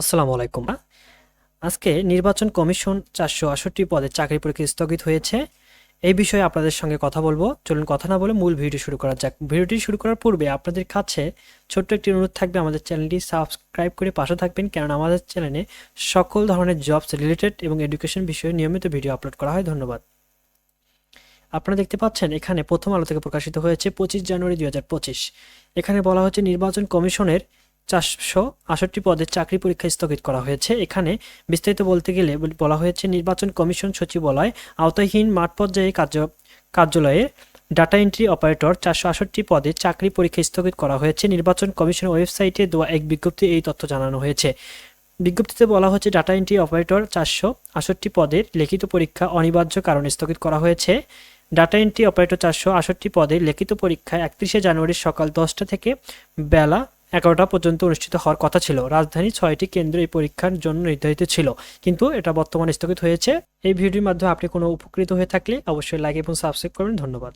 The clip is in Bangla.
আসসালামু আলাইকুম। আজকে নির্বাচন কমিশন চারশো আষট্টি পদে চাকরি পরীক্ষা স্থগিত হয়েছে। এই বিষয়ে আপনাদের সঙ্গে কথা বলব। চলুন কথা না বলে মূল ভিডিও শুরু করা যাক। ভিডিওটি শুরু করার পূর্বে আপনাদের কাছে ছোট্ট একটি অনুরোধ থাকবে। আমাদের চ্যানেলটি সাবস্ক্রাইব করে পাশে থাকবেন কারণ আমাদের চ্যানেলে সকল ধরনের জবস রিলেটেড এবং এডুকেশন বিষয়ে নিয়মিত ভিডিও আপলোড করা হয়। ধন্যবাদ। আপনারা দেখতে পাচ্ছেন, এখানে প্রথম আলো থেকে প্রকাশিত হয়েছে পঁচিশ জানুয়ারি দু হাজার পঁচিশ। এখানে বলা হচ্ছে নির্বাচন কমিশনের চারশো আষট্টি পদের চাকরি পরীক্ষা স্থগিত করা হয়েছে। এখানে বিস্তারিত বলতে গেলে বলা হয়েছে, নির্বাচন কমিশন সচিবালয় আওতাহীন মাঠ পর্যায়ে কার্য, কার্যালয়ে ডাটা এন্ট্রি অপারেটর চারশো আষট্টি পদে চাকরি পরীক্ষা স্থগিত করা হয়েছে। নির্বাচন কমিশনের ওয়েবসাইটে দেওয়া এক বিজ্ঞপ্তি এই তথ্য জানানো হয়েছে। বিজ্ঞপ্তিতে বলা হচ্ছে, ডাটা এন্ট্রি অপারেটর চারশো আষট্টি পদের লিখিত পরীক্ষা অনিবার্য কারণে স্থগিত করা হয়েছে। ডাটা এন্ট্রি অপারেটর চারশো আষট্টি পদে লিখিত পরীক্ষা একত্রিশে জানুয়ারি সকাল দশটা থেকে বেলা এগারোটা পর্যন্ত অনুষ্ঠিত হওয়ার কথা ছিল। রাজধানী ছয়টি কেন্দ্র এই পরীক্ষার জন্য নির্ধারিত ছিল। কিন্তু এটা বর্তমানে স্থগিত হয়েছে। এই ভিডিওর মাধ্যমে আপনি কোনো উপকৃত হয়ে থাকলে অবশ্যই লাইক এবং সাবস্ক্রাইব করবেন। ধন্যবাদ।